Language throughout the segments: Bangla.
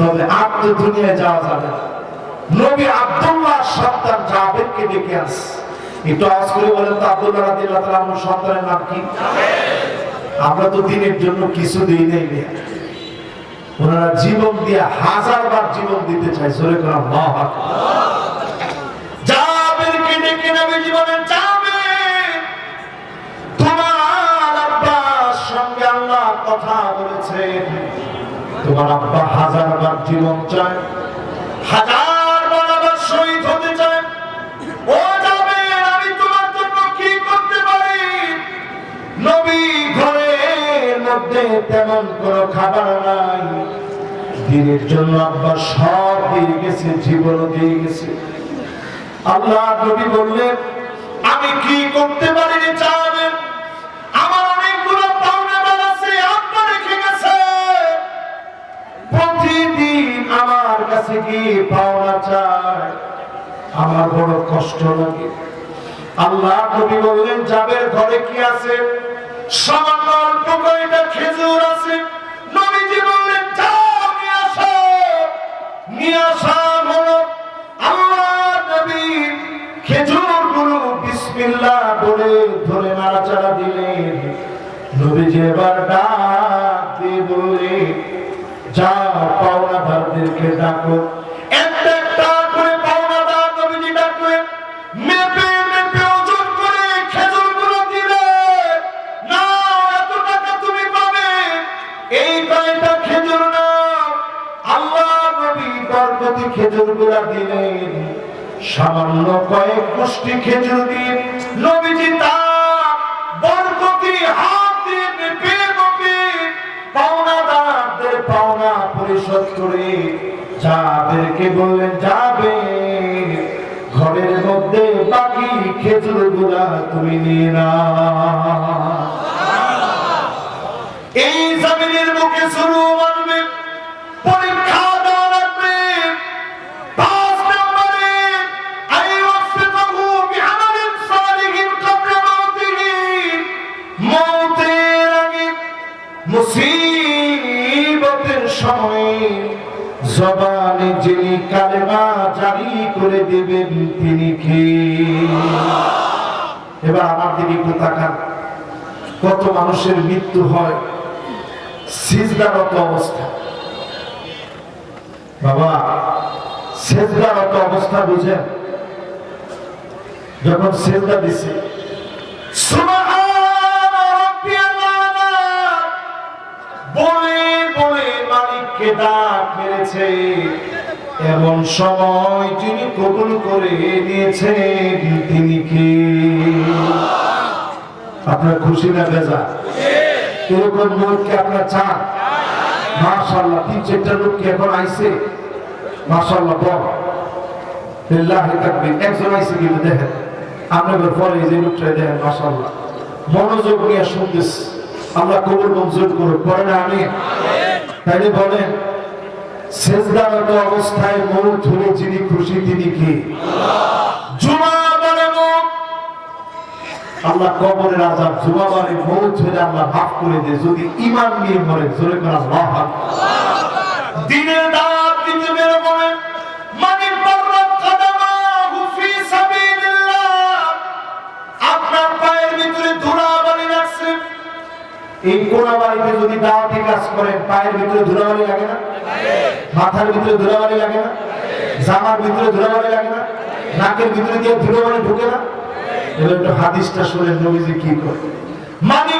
তবে আপনি দুনিয়ায় যাওয়া যাবে নবী আব্দুল্লাহ সন্তান জাবেরকে ডেকে আস একটু আওয়াজ করে বলেন তো, আব্দুল্লাহ রাদিয়াল্লাহু তাআলা সন্তানের নাম কি? আমরা তো দিনের জন্য কিছু দিই নাই। ওনারা জীবন দিয়ে হাজার বার জীবন দিতে চাই সরে করে আল্লাহু আকবার। তোমার আব্বা হাজার বার জীবন চায়, হাজার বার আবার শহীদ হতে চায়। ও যাবে, আমি তোমার জন্য কি করতে পারি? নবী ঘরের মধ্যে তেমন কোনো খাবার নাই। দিনের জন্য আব্বা সব দিয়ে গেছে জীবন দিয়ে গেছে। আল্লাহ নবী বললেন, আমি কি করতে পারি রে কাছে কি? পাওনা চায় আমার বড় কষ্ট লাগে। আল্লাহ নবী বললেন যাবের ঘরে কি আছে? সামান্য অল্প খেজুর আছে। নবীজি বললেন, যাও, নিয়ে আসো। নিয়ে আসা হলো আল্লাহ নবী। খেজুরগুলো বিসমিল্লাহ বলে ধরে নাড়াচাড়া দিলেন। নবীজি এবার ডাক দিয়ে পাওনাদারদেরকে ডাকো। একটা একটা করে নবীজি ডাকলেন মেপে মেপে ওজন করে দিলে। না এত টাকা তুমি পাবে। এই কয়টা খেজুর নাও। আল্লাহ নবী বরকতি খেজুরগুলা দিলেন। সামান্য কয়েক গোষ্ঠী খেজুর দিন নবীজি তা করে যাদেরকে বললেন যাবে, ঘরের মধ্যে বাকি খেজুরগুলা তুমি নিয়ে না এই জমিনের মুখে শুরু মানবে কালেমা জারি করে দেবেন তিনি কে? এবার আমার দিকে একটু তাকান। কত মানুষের মৃত্যু হয় সিজদারত অবস্থা। বাবা সেজদারত অবস্থা বুঝেন। যখন সেজদা দিছে বলে বলে মালিককে ডাক মেরেছে। এমন সময় যিনি কবুল করে নিয়েছেন। তিনি কি? আপনার খুশি না বেজা এরকম লোককে আপনার চান মাশাল্লাহ তিন চারটা লোক কি এখন আইসে মাশাল্লাহ বল। একজন আইছে কিন্তু দেখেন। আপনাদের পরে যে লোকটা দেখেন মাশাল্লাহ মনোযোগ নিয়ে শুনতেছি। আল্লাহ কবুল মঞ্জুর করুন পরে না আমি তাইলে বলেন সেজদারত অবস্থায় মৌত হলে যিনি খুশি তিনি কি? মানে আল্লাহ কবরের আজাব জুমা মানে হলে আল্লাহ মাফ করে দেয় যদি ইমান নিয়ে মরে, জোরে করে আল্লাহ দাওয়াত দিতে বের করে মানে আপনার পায়ের ভিতরে ধুলাবালি লাগছে। এই কোনা বাড়িতে যদি দাওয়াতি কাজ করেন, পায়ের ভিতরে ধুলাবালি লাগে না? মাথার ভিতরে ধুলাবালি লাগে না? জামার ভিতরে ধুলাবালি লাগে না? নাকের ভিতরে দিয়ে ধুলাবালি ঢুকে না? এবার একটু হাদিসটা শুনে নবীজি কি করে মানি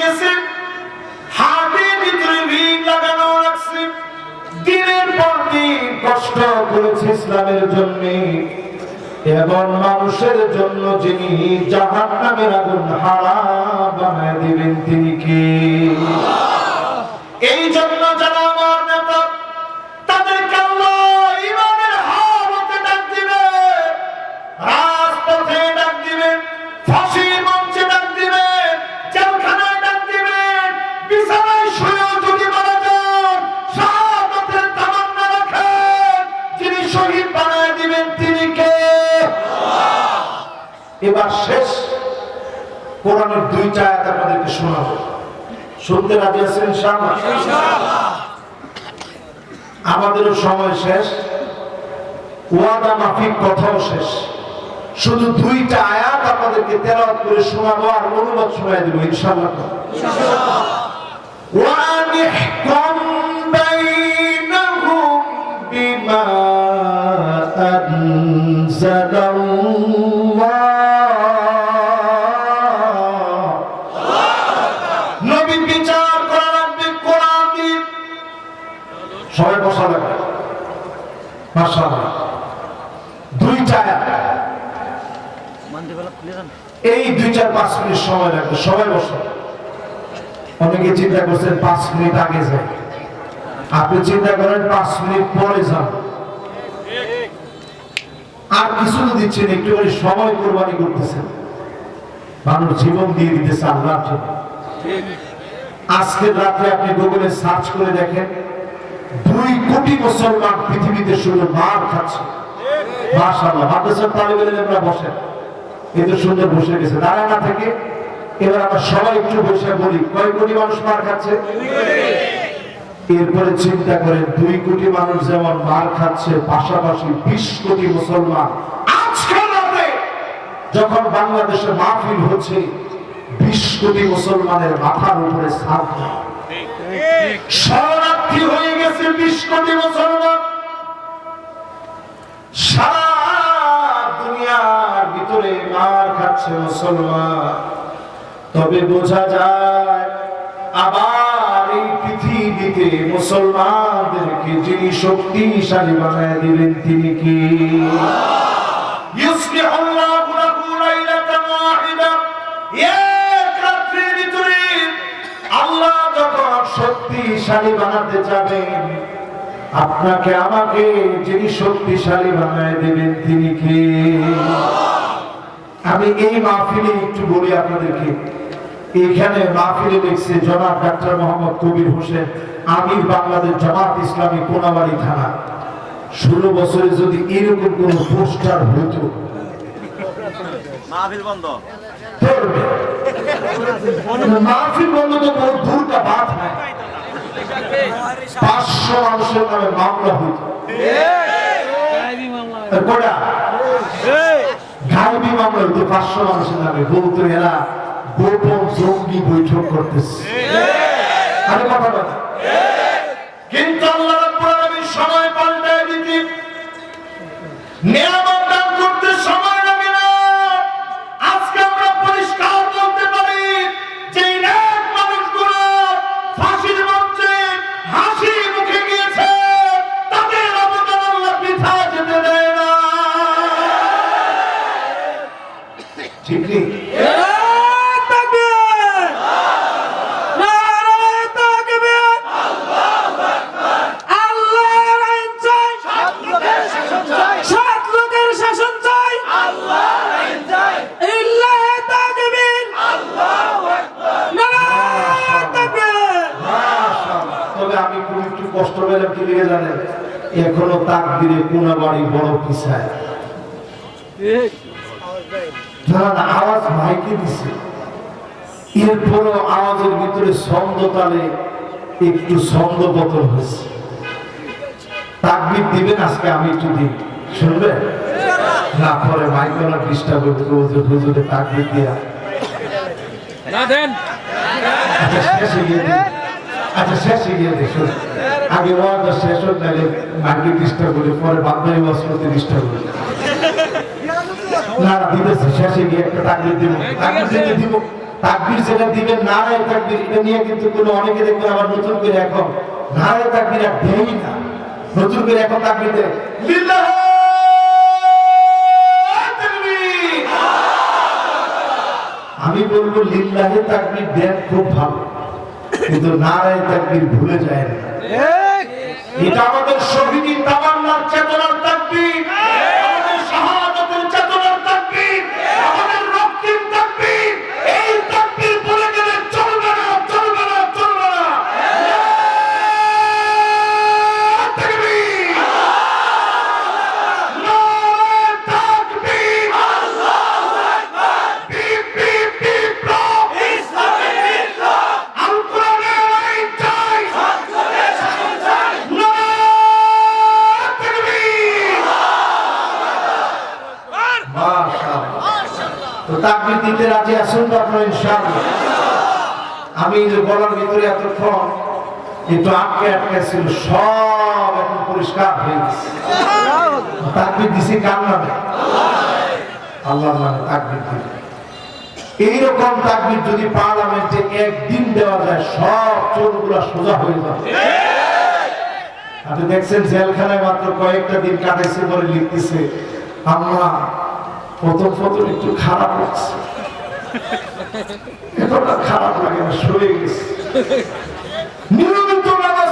গেছে দিনের পর দিন জন্য। মানুষের জন্য যিনি জাহান নামের আগুন হারাম বানায় দিবেন, তিনি কে? এই জন্য এবার শেষ কোরআনের দুই আয়াত আমাদেরকে শোনাবো। শুনতে রাজি আছেন আমাদেরও সময় শেষ ওয়াদা মাফিক কথাও শেষ। শুধু দুইটা আয়াত আপনাদেরকে তেলাওয়াত করে শোনাবো আর অনুবাদ শোনাই দেবো ইনশাআল্লাহ। ওয়ানিহকুম বাইনাহুম বিমা আনজালাল্লাহ সবাই বসা লাগবে দুইটা আয়াত এই দুই চার পাঁচ মিনিট সময় লাগবে সবাই বসে অনেকে চিন্তা করছেন পাঁচ মিনিট আগে যায় আপনি চিন্তা করেন পাঁচ মিনিট পরে যান। আর কিছু তো দিচ্ছেন, একটু করে সময় কোরবানি করতেছেন। মানুষ জীবন দিয়ে দিতেছে আল্লাহর জন্য। আজকের রাতে আপনি গুগলে সার্চ করে দেখেন। দুই কোটি মুসলমান পৃথিবীতে শুধু মার খাচ্ছে। মাশাআল্লাহ মাদ্রাসার তালিবের আমরা বসেন এই তো বসে গেছে। দাঁড়ায় না থেকে। এবার আমরা সবাই একটু বসে বলি কয় কোটি মানুষ মার খাচ্ছে? এরপরে চিন্তা করেন দুই কোটি মানুষ যেমন মার খাচ্ছে পাশাপাশি বিশ কোটি মুসলমান। যখন বাংলাদেশে মাহফিল হচ্ছে বিশ কোটি মুসলমানের মাথার উপরে সাপ শরণার্থী হয়ে ত্রিশ কোটি বছর তবে বোঝা যায় আবার মুসলমানদেরকে যিনি শক্তিশালী বানায় দিলেন তিনি কি? আল্লাহ যখন শক্তিশালী বানাতে যাবেন আপনাকে আমাকে যিনি শক্তিশালী বানায় দেবেন তিনি কে? আমি এই মাহফিলে একটু বলি আপনাদেরকে। এখানে মাহফিলে লিখছে জনাব ডাক্তার মোহাম্মদ কবির হোসেন আমির বাংলাদেশ জামাত ইসলামী কোনাবাড়ি থানা। ষোলো বছরে যদি এরকম কোন পোস্টার হতো মাহফিল বন্ধ। মাহফিল বন্ধ তো বহুত দূর কা পাঁচশো মানুষের নামে মামলা হইত কোটা মামলা হইতো পাঁচশো মানুষের নামে বলতো এরা গোপন জঙ্গি বৈঠক করতেছে। আরে কথা বলে। কিন্তু আল্লাহ রাব্বুল সময় পাল্টায় দিতে এখনও তাকদিরে কোনা বাড়ি বড় পিছায় যারা না আওয়াজ মাইকে দিছে এরপরও আওয়াজের ভিতরে ছন্দ তালে একটু ছন্দ পতন হয়েছে। তাকবির দিবেন আজকে আমি একটু দিই। শুনবে? না পরে মাইকলা ডিস্টার্ব হুজুর হুজুরে তাকবির দিয়া। না দেন। আচ্ছা শেষে গিয়ে দিই। আচ্ছা শেষে গিয়ে দেখুন আগে ওয়াদা শেষ হোক নাহলে মাইকে ডিস্টার্ব করে, পরে বান্ধবী ওয়াজ করতে করে। না না শেষে গিয়ে একটা তাকবির দিব। তাকবির দিলে দিব, তাকবীর যেটা দিবেন, নারায় তাকবীর, এটা নিয়ে কিন্তু কোনো অনেকে দেখবেন আবার নতুন করে এখন, নারায় তাকবীর আর দেই না। নতুন করে এখন তাকবীর দেয়, লিল্লাহ আমি বলব, লিল্লাহে তাকবীর দেন খুব ভালো। কিন্তু নারায় তাকবীর ভুলে যায় না। এটা আমাদের শহীদি তামান্নার চেতনার তো আপনারা ইনশাআল্লাহ। আমি যে গলার ভিতরে এতক্ষণ একটু আটকে আটকে ছিল, সব এখন পরিষ্কার হয়ে গেছে। তাকবীর দিছি কার নামে? আল্লাহর নামে তাকবীর দিবে। এইরকম তাকবীর যদি পার্লামেন্টে একদিন দেওয়া যায়, সব চোরগুলা সোজা হয়ে যাবে। আপনি দেখছেন, জেলখানায় মাত্র কয়েকটা দিন কাটাইছে বলে লিখতেছে আমরা প্রথম প্রথম একটু খারাপ লাগছে। আর খারাপ লাগে না গেছে নিয়মিত নামাজ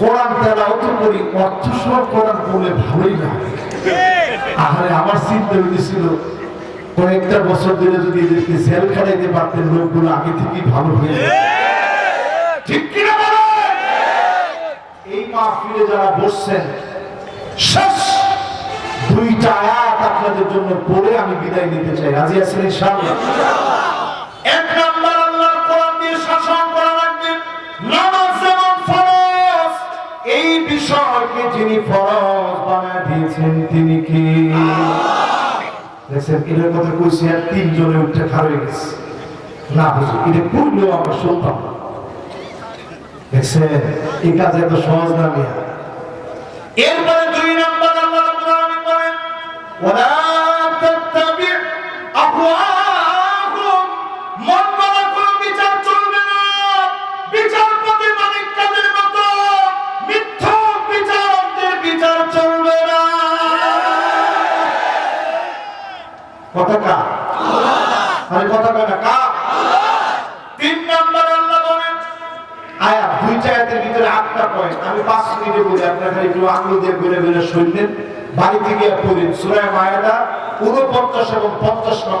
কোরআন করি, অর্থ সহ কোরআন পড়লে ভালোই লাগে আমার চিন্তা হইতেছিল কয়েকটা বছর ধরে যদি এদেরকে জেল খাটাইতে পারতেন, লোকগুলো আগে থেকেই ভালো হয়ে। ঠিক কিনা? এই মাহফিলে যারা বসছেন, শেষ দুইটা আয়াত আপনাদের জন্য পড়ে আমি বিদায় নিতে চাই। রাজি আছেন ইনশাআল্লাহ? এক নাম্বার আল্লাহর কোরআন দিয়ে শাসন করা লাগবে। নামাজ যেমন ফরজ এই বিষয়কে যিনি ফরজ বানায় দিয়েছেন তিনি কি? দেখছেন এটার কথা কইছি আর তিনজনে উঠে হয়ে গেছে। না বুঝি এটা আমরা শুনতাম না। দেখছেন এই কাজ এত সহজ না মিয়া। এরপরে দুই নম্বর আল্লাহ রাব্বুল আলামিন বলেন ওয়ালা তাত্তাবি আহওয়াহুম মন গড়া কোনো বিচার চলবে না। বিচারপতি মালিক কাদের মতো মিথ্যক বিচারকদের বিচার চলবে না। কথা কা আরে কথা কা তিন নম্বর আল্লাহ বলেন, আয়া দুইটা আয়াতের ভিতরে আটটা পয়েন্ট আমি পাঁচ মিনিটে বলি, আপনারা খালি একটু আঙুল দিয়ে ঘুরে ঘুরে শুনলেন। বাড়িতে গিয়ে পড়ি। সুরায় মায়াদা উনপঞ্চাশ এবং পঞ্চাশ নং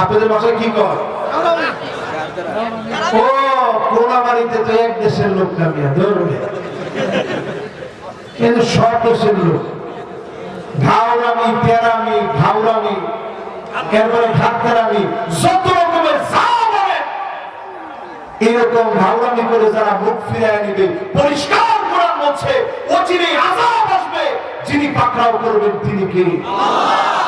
আপনাদের বাসায় কি কর? ও কোলাবাড়িতে তো এক দেশের লোক নামিয়া ধরবে কিন্তু সব দেশের লোক। এরপরে ঘাটতেরামি, যত রকমের এরকম ঘাওরামি করে যারা মুখ ফিরিয়ে নিবে, পরিষ্কার করার মধ্যে অচিরেই আজাব আসবে। যিনি পাকড়াও করবেন তিনি কে? আজকের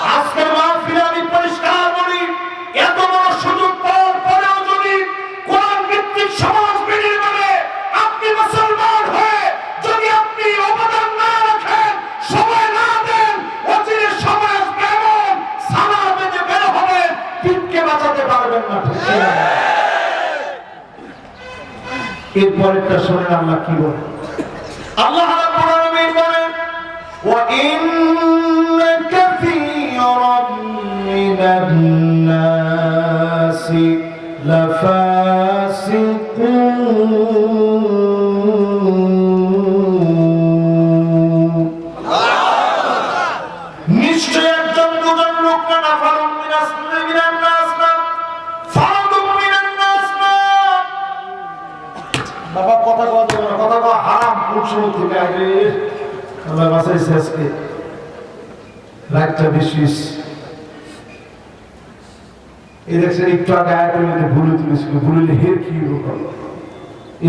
এরপরেরটা শোনেন আল্লাহ কি বলে আল্লাহ রাব্বুল আলামিন বলেন وإن كثيرا من الناس لفاسقون দেখছেন একটু আগে আয়াতের মধ্যে ভুলে তুলেছিল ভুলে হের কি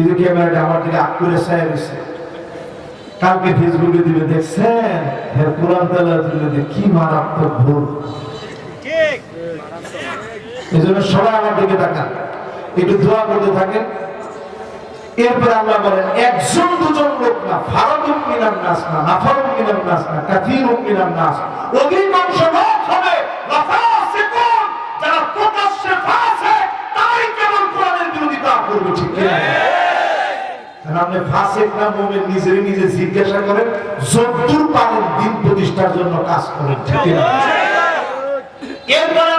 যে ক্যামেরাটা আমার দিকে আগ করে কালকে ফেসবুকে দিবে দেখছেন কোরআন কি মারাত্মক ভুল। এই জন্য সবাই আমার দিকে তাকান। একটু দোয়া করতে থাকেন। এরপরে আল্লাহ বলেন, একজন দুজন লোক না ফারাদুক মিনান নাস না নাফারুক মিনান নাস না কাথিরুক মিনান নাস অধিকাংশ লোক হবে লাফাসিকুন যারা প্রকাশ্যে ফাসিক তাই কেবল কোরআনের বিরোধিতা করবে ঠিক কি না আর আপনি ফাসিক না মুমিন নিজের নিজে জিজ্ঞাসা করেন, যদ্দূর পারেন দিন প্রতিষ্ঠার জন্য কাজ করেন, ঠিক এরপরে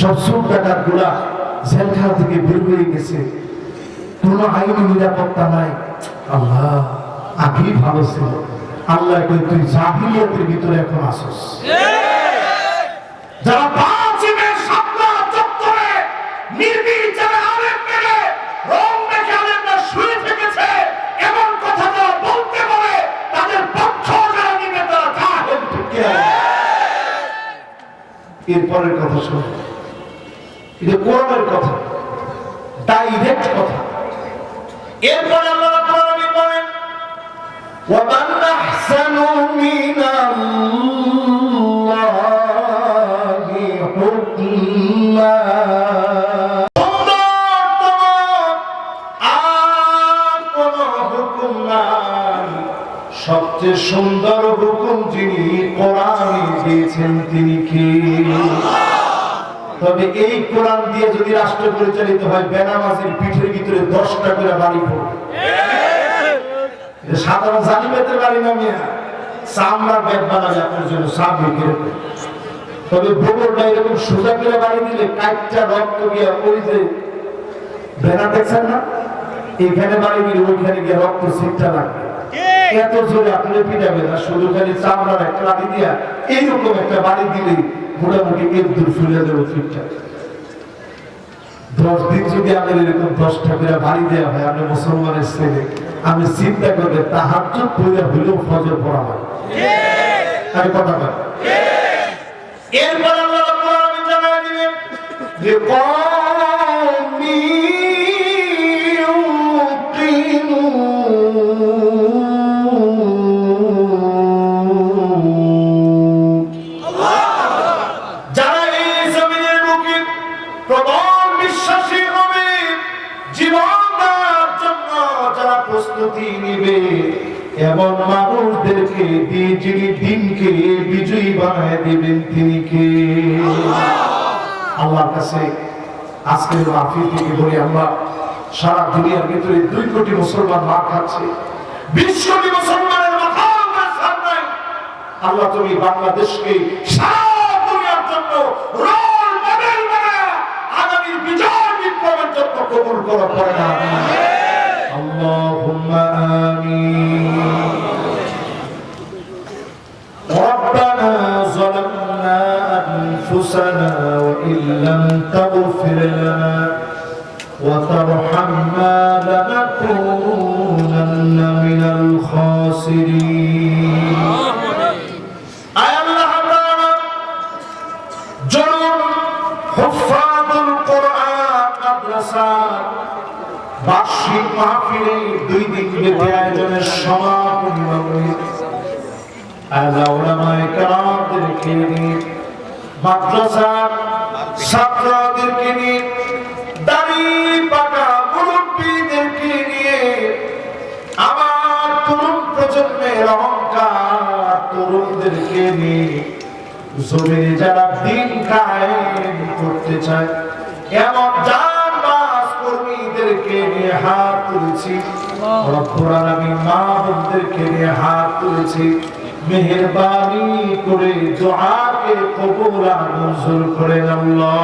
সব ডাকাতগুলা জেলখানা থেকে বের হয়ে গেছে। কোনো আইনি নিরাপত্তা নাই। আল্লাহ আগেই ভালো ছিল। আল্লাহ কই তুই জাহিলিয়াতের ভিতরে এখন আসস। কথা এরপরের কথা শোনো। কিন্তু কোরআনের কথা ডাইরেক্ট কথা। এরপর আল্লাহ বলেন ওয়া মান আহসানু মিনাল্লাহি হুকমা সবচেয়ে সুন্দর হুকুম যিনি কোরআন দিয়েছেন তিনি কি? তবে এই কোরআন দিয়ে যদি রাষ্ট্র পরিচালিত হয় বেনামাজির পিঠের ভিতরে দশটা করে বাড়ি পড়বে সাধারণ জালিমেদের বাড়ি নামিয়া চামড়ার ব্যাগ বানাবে আপনার জন্য বিক্রি তবে গোবরটা এরকম সোজা করে বাড়ি দিলে কাইটটা রক্ত গিয়া ওই যে ভেড়া দেখছেন না? এখানে বাড়ি দিলে ওইখানে গিয়ে রক্ত সিটটা লাগবে। এত জোরে আপনি পিটাবে না শুধু খালি চামড়ার একটা দিয়া এইরকম একটা বাড়ি দিলে মোটামুটি এক দূর ফুলে দেবো ফিটটা দশ দিন যদি আমাদের এরকম দশটা করে বাড়ি দেওয়া হয়, আমি মুসলমানের ছেলে, আমি চিন্তা করলে তাহার চোখ পড়ে হইলেও ফজর পড়া হয়। আমি কথা বলি। এরপর আল্লাহ দিবেন যে আজকের মাহফিল থেকে বলি আমরা, সারা দুনিয়ার ভিতরে দুই কোটি মুসলমান মার খাচ্ছে। বিশ কোটি মুসলমানের মাথা আল্লাহ তুমি বাংলাদেশকে সারা দুনিয়ার জন্য রোল মডেল আগামী বিজয় বিপ্লবের জন্য কবুল করো ছাত্রদেরকে নিয়ে দাড়ি পাকা মুরব্বীদেরকে নিয়ে আমার তরুণ প্রজন্মের অহংকার তরুণদেরকে নিয়ে জমিনে যারা দিন কায়েম করতে চায়, এমন জান বাস কর্মীদের বোনদেরকে নিয়ে হাত তুলেছি। রব্বুল নিয়ে হাত তুলেছি। মেহেরবানি করে দোয়াকে কবুল আর মঞ্জুর করেন আল্লাহ।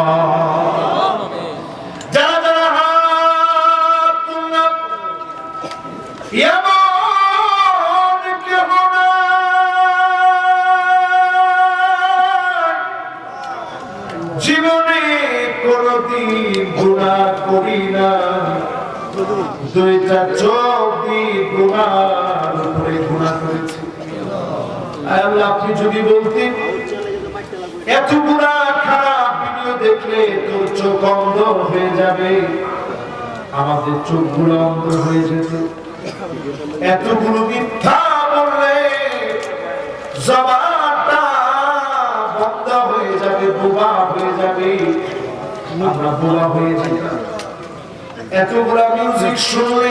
জীবনে কোনদিন গুণা করি না। দুইটা চোখ দিয়ে উপরে গুণা করেছি। আপনি যদি বলতেন এত গুণা খারাপ ভিডিও দেখলে তোর চোখ অন্ধ হয়ে যাবে। আমাদের চোখগুলো অন্ধ হয়ে যেত। এতগুলো মিথ্যা বললে জবানটা বন্ধ হয়ে যাবে হয়ে যাবে। হয়ে এতগুলা মিউজিক শুনলে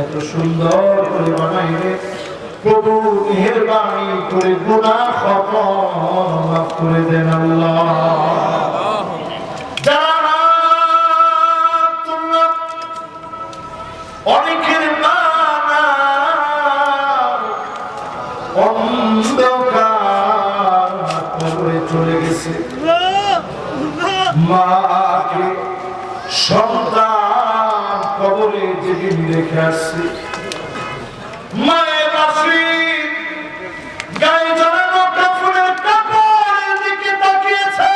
এত সুন্দর করে বানাইলে প্রভু মেহরবানি করে ক্ষত মাফ করে দেন আল্লাহ। যারা রেখে আসছে মায়ের বাসি গায়ে জড়ানো কাপড়ের কাপড়ের দিকে তাকিয়েছে।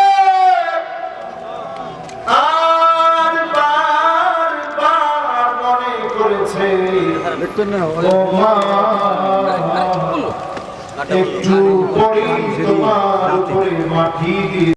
আর বার বার মনে করেছে, ও মা, একটু পরে তোমার উপরে মাটি দিয়ে